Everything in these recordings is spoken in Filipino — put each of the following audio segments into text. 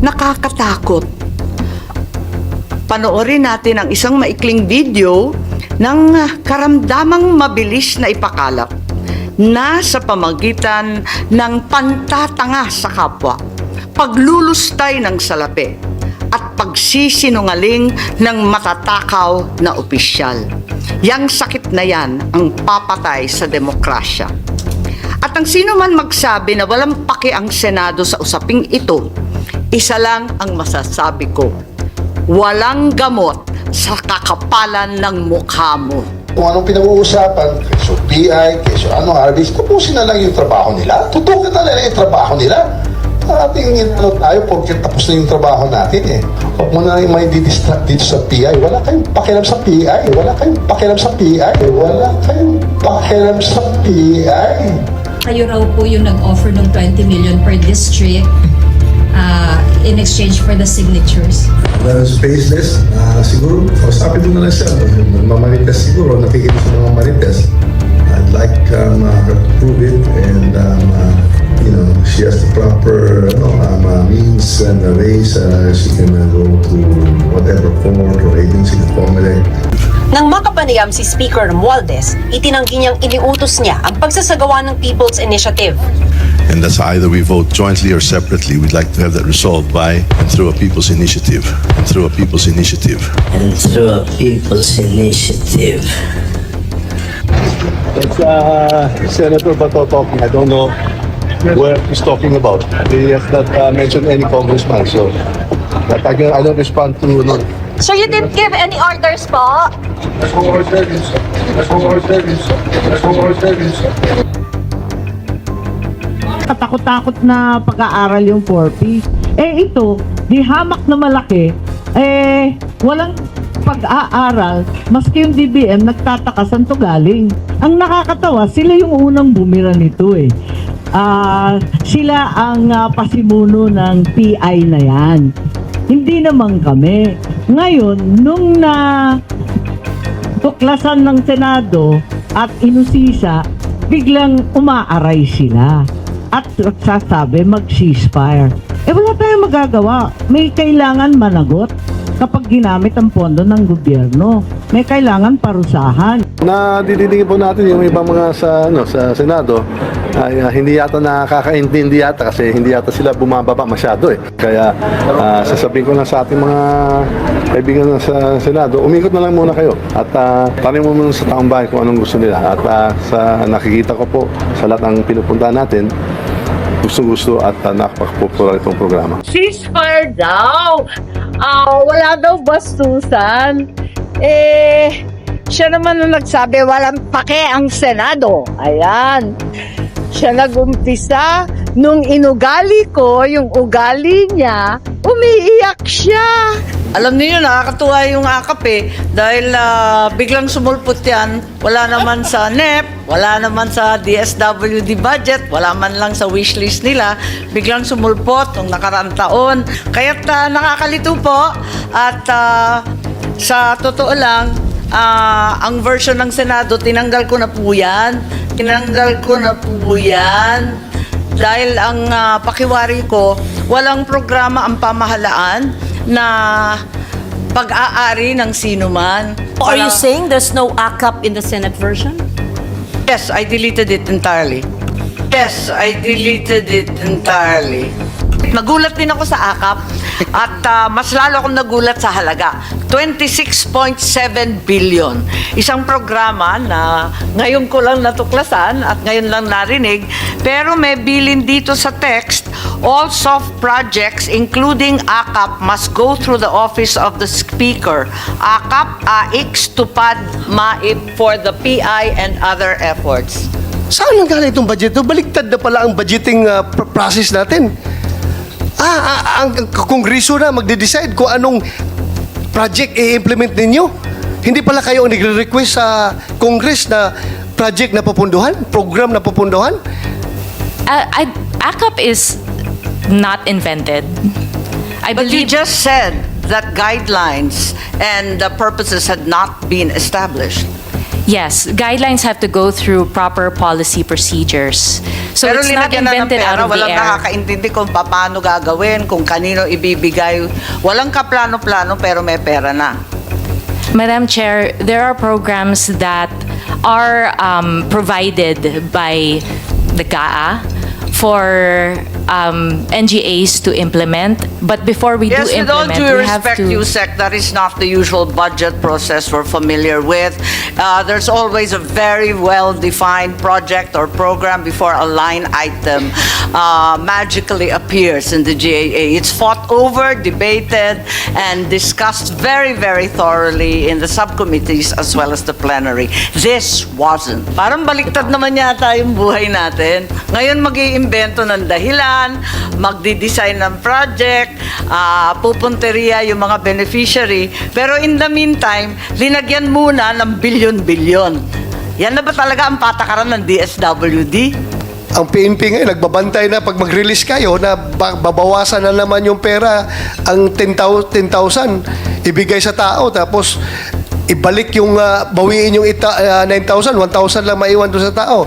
nakakatakot. Panoorin natin ang isang maikling video ng karamdamang mabilis na ipakalap na sa pamagitan ng pantatanga sa kapwa, paglulustay ng salapi, at pagsisinungaling ng matatakaw na opisyal. Yang sakit na yan ang papatay sa demokrasya. At ang sino man magsabi na walang paki ang Senado sa usaping ito, isa lang ang masasabi ko. Walang gamot sa kakapalan ng mukha mo. Kung anong pinag-uusapan, keso PI, keso ano, RBs, tapusin na lang yung trabaho nila. Tutukan na lang yung trabaho nila. Ating ano tayo, porque tapos na yung trabaho natin eh. Huwag mo na lang may didistract dito sa PI. Wala kayong pakialam sa PI. Wala kayong pakialam sa PI. Wala kayong pakialam sa PI. Kayo raw po yung nag-offer ng 20 million per district uh, in exchange for the signatures. Well, spaceless, ah, siguro, kausapin mo na lang siya. Mamarites siguro, nakikita sa mga marites. I'd like um, uh, her to prove it and um, uh, you know, she has the proper ano, um, uh, means and uh, ways uh, she can uh, go to whatever court or agency, COMELEC, Nang makapanayam si Speaker Romualdez, itinanggi niyang iniutos niya ang pagsasagawa ng People's Initiative. And that's either we vote jointly or separately. We'd like to have that resolved by and through a people's initiative. And through a people's initiative. and through a people's initiative. It's uh, Senator Bato talking. I don't know where he's talking about. He has not uh, mentioned any congressman, so that I, can, I don't respond to no. So you didn't give any orders po? Katakot-takot na pag-aaral yung 4P. Eh ito, di hamak na malaki, eh walang pag-aaral, maski yung DBM nagtataka saan to galing. Ang nakakatawa, sila yung unang bumira nito eh. Ah, sila ang ah, pasimuno ng PI na yan. Hindi naman kami. Ngayon, nung na tuklasan ng Senado at inusisa, biglang umaaray sila. At sasabi mag-ceasefire. Eh wala tayong magagawa. May kailangan managot kapag ginamit ang pondo ng gobyerno. May kailangan parusahan. Nadidingin po natin yung ibang mga sa ano sa Senado ay ah, hindi yata nakakaintindi yata kasi hindi yata sila bumababa masyado eh. Kaya ah, sasabihin ko lang sa ating mga kaibigan na sa Senado, umikot na lang muna kayo at uh, tanong mo muna sa taong bayan kung anong gusto nila. At ah, sa nakikita ko po sa lahat ng pinupuntahan natin, gusto-gusto at uh, nakapagpopular itong programa. Ceasefire daw! Ah, wala daw bastusan. Eh, siya naman ang nagsabi, walang pake ang Senado. Ayan. Siya nagumpisa. Nung inugali ko, yung ugali niya, umiiyak siya. Alam niyo, nakakatuwa yung akap eh. Dahil ah, biglang sumulpot yan. Wala naman sa NEP, wala naman sa DSWD budget, wala man lang sa wishlist nila. Biglang sumulpot nung nakaraang taon. Kaya't ah, nakakalito po. At ah, sa totoo lang, ah, ang version ng Senado, tinanggal ko na po yan. Tinanggal ko na po yan. Dahil ang ah, pakiwari ko, walang programa ang pamahalaan na pag-aari ng sino man. Are you saying there's no ACAP in the Senate version? Yes, I deleted it entirely. Yes, I deleted it entirely. Nagulat din ako sa AKAP at ah, mas lalo akong nagulat sa halaga. 26.7 billion. Isang programa na ngayon ko lang natuklasan at ngayon lang narinig pero may bilin dito sa text all soft projects including AKAP must go through the office of the speaker. AKAP, AX, TUPAD, MAIP for the PI and other efforts. Saan nang galing itong budget? Baliktad na pala ang budgeting uh, pr- process natin. Ah, ah, ang ang kongreso na magde-decide kung anong project i-implement ninyo. Hindi pala kayo ang nagre-request sa Congress na project na pupunduhan, program na pupunduhan. Uh, I, ACAP is not invented. I But you believe just said that guidelines and the purposes had not been established. Yes, guidelines have to go through proper policy procedures. So Pero it's not na ng invented out pera, of the walang air. nakakaintindi kung paano gagawin, kung kanino ibibigay. Walang kaplano-plano pero may pera na. Madam Chair, there are programs that are um, provided by the GAA for um, NGAs to implement. But before we Yes, do with all implement, due we have respect, to. USEC, that is not the usual budget process we're familiar with. Uh, There's always a very well-defined project or program before a line item uh, magically appears in the GAA. It's fought over, debated, and discussed very, very thoroughly in the subcommittees as well as the plenary. This wasn't. Parang baliktad naman yata yung buhay natin. Ngayon mag iimbento ng dahilan, magdi-design ng project, ah, pupunteriya yung mga beneficiary. Pero in the meantime, linagyan muna ng bilyon-bilyon. Yan na ba talaga ang patakaran ng DSWD? Ang PNP ngayon, nagbabantay na. Pag mag-release kayo na ba- babawasan na naman yung pera, ang 10,000 10,000 ibigay sa tao, tapos ibalik yung, ah, bawiin yung ita, ah, 9,000, 1,000 lang maiwan doon sa tao.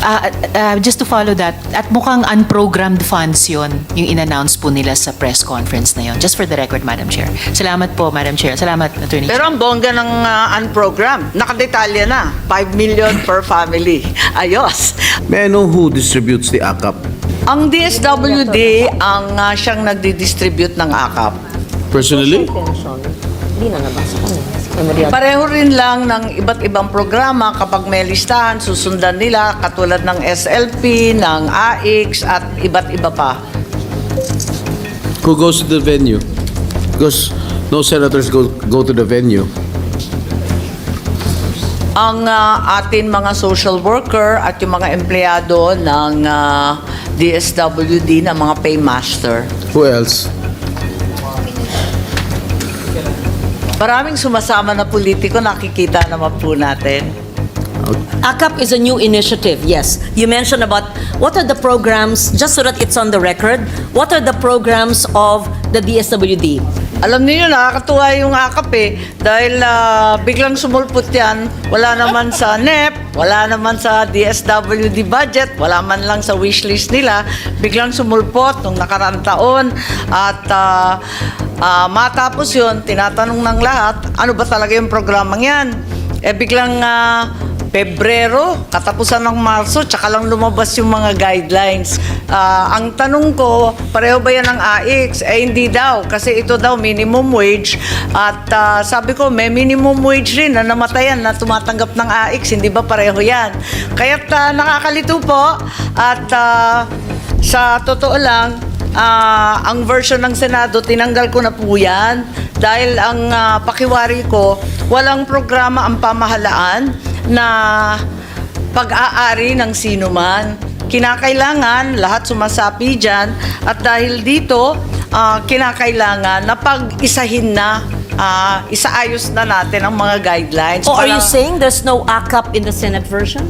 Ah, ah, just to follow that, at mukhang unprogrammed funds yon yung in-announce po nila sa press conference na yon. Just for the record, Madam Chair. Salamat po, Madam Chair. Salamat, Attorney. Pero ang bongga ng uh, unprogrammed, nakadetalya na. 5 million per family. Ayos. May I know who distributes the AKAP? Ang DSWD ang uh, siyang nagdi-distribute ng AKAP. Personally? Pareho rin lang ng iba't ibang programa kapag may listahan, susundan nila katulad ng SLP, ng AIX at iba't iba pa. Who goes to the venue? Because no senators go, go to the venue. Ang uh, atin mga social worker at yung mga empleyado ng uh, DSWD na mga paymaster. Who else? Maraming sumasama na politiko, nakikita naman po natin. ACAP is a new initiative, yes. You mentioned about what are the programs, just so that it's on the record, what are the programs of the DSWD? Alam niyo nakakatuwa yung akap eh. Dahil ah, biglang sumulpot yan. Wala naman sa NEP, wala naman sa DSWD budget, wala man lang sa wishlist nila. Biglang sumulpot nung nakarang taon. At ah, ah, matapos yun, tinatanong ng lahat, ano ba talaga yung programang yan? Eh biglang ah, Pebrero, katapusan ng Marso, tsaka lang lumabas yung mga guidelines. Ah, ang tanong ko, pareho ba yan ng AX? Eh hindi daw, kasi ito daw minimum wage. At ah, sabi ko, may minimum wage rin na namatayan na tumatanggap ng AX, hindi ba pareho yan? Kaya't ah, nakakalito po at ah, sa totoo lang, Ah, ang version ng Senado, tinanggal ko na po yan dahil ang ah, pakiwari ko, walang programa ang pamahalaan na pag-aari ng sino man. Kinakailangan, lahat sumasapi dyan, at dahil dito, ah, kinakailangan na pag-isahin na, ah, isaayos na natin ang mga guidelines. Oh, are you saying there's no ACAP in the Senate version?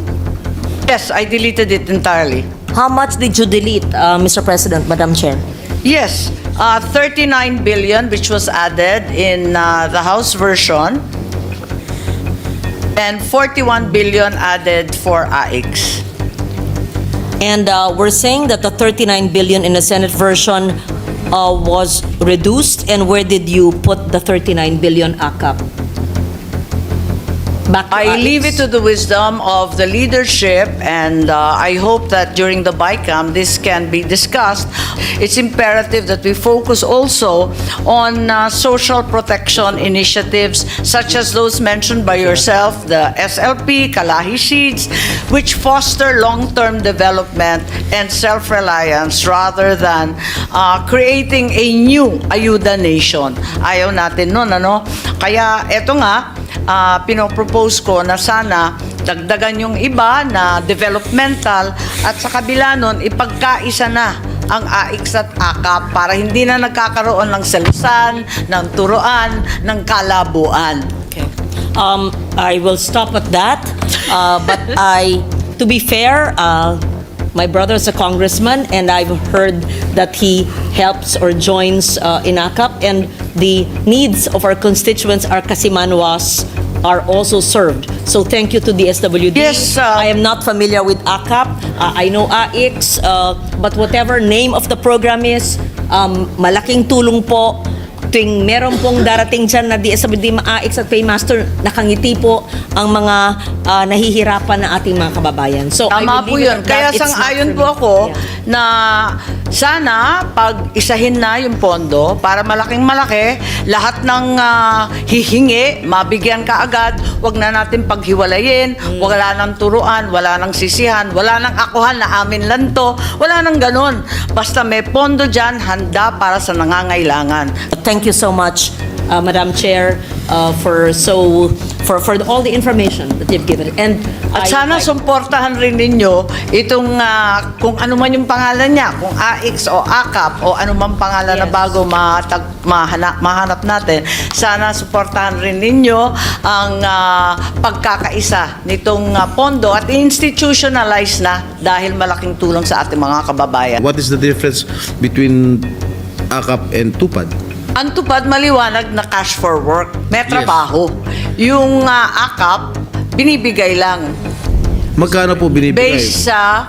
Yes, I deleted it entirely. How much did you delete, uh, Mr. President, Madam Chair? Yes, uh, 39 billion which was added in uh, the House version and 41 billion added for AIX. And uh, we're saying that the 39 billion in the Senate version uh, was reduced, and where did you put the 39 billion ACAP? Back to I leave it to the wisdom of the leadership and uh, I hope that during the BICAM this can be discussed. It's imperative that we focus also on uh, social protection initiatives such as those mentioned by yourself, the SLP, Kalahi Sheets, which foster long-term development and self-reliance rather than uh, creating a new ayuda nation. Ayaw natin nun, ano? Kaya eto nga, ah, pinopropose ko na sana dagdagan yung iba na developmental at sa kabila nun, ipagkaisa na ang AIX at AKAP para hindi na nagkakaroon ng selusan, ng turuan, ng kalabuan. Okay. Um, I will stop at that. Uh, but I, to be fair, uh, my brother is a congressman, and I've heard that he helps or joins uh, in ACAP, and the needs of our constituents are Kasimanwas are also served. So thank you to the SWD. Yes, uh, I am not familiar with AKAP. Uh, I know AIX, uh, but whatever name of the program is, um, malaking tulong po tuwing meron pong darating dyan na DSWD MAIX at Paymaster, nakangiti po ang mga ah, nahihirapan na ating mga kababayan. So, Tama po yun. Kaya sang-ayon for po ako Yeah. na sana pag isahin na yung pondo para malaking malaki, lahat ng ah, hihingi, mabigyan ka agad, wag na natin paghiwalayin, Mm. wala nang turuan, wala nang sisihan, wala nang akuhan na amin lang to, wala nang ganun. Basta may pondo dyan, handa para sa nangangailangan. Thank you so much, uh, Madam Chair, uh, for so for for all the information that you've given. And At I- sana I- sumportahan rin ninyo itong ah, kung ano man yung pangalan niya, kung AX o AKAP o ano man pangalan na Yes. bago matag, mahana, mahanap natin, sana suportahan rin ninyo ang ah, pagkakaisa nitong ah, pondo at institutionalize na dahil malaking tulong sa ating mga kababayan. What is the difference between AKAP and TUPAD? Ang tupad maliwanag na cash for work, may Yes. trabaho. Yung ah, AKAP, binibigay lang. Magkano po binibigay? based sa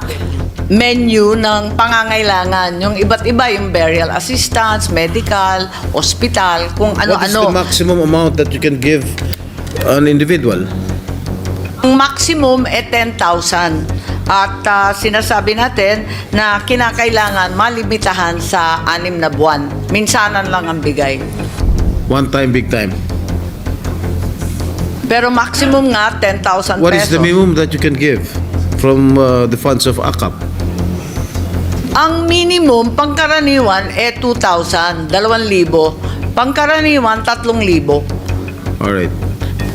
menu ng pangangailangan. Yung iba't iba, yung burial assistance, medical, hospital, kung What is the ano-ano. maximum amount that you can give an individual? Ang maximum e 10,000. At ah, sinasabi natin na kinakailangan malimitahan sa anim na buwan. Minsanan lang ang bigay. One time, big time. Pero maximum nga 10,000 What is pesos. the minimum that you can give from uh, the funds of AKAP? Ang minimum pangkaraniwan e 2,000, 2,000. Pangkaraniwan 3,000. Alright.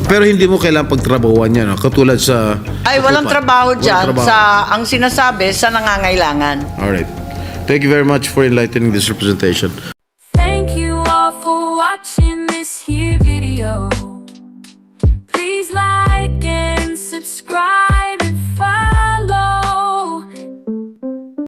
Pero hindi mo kailangan pagtrabahuan yan, no? katulad sa... Ay, walang trabaho Walang dyan trabaho. sa, ang sinasabi, sa nangangailangan. Alright. Thank you very much for enlightening this representation.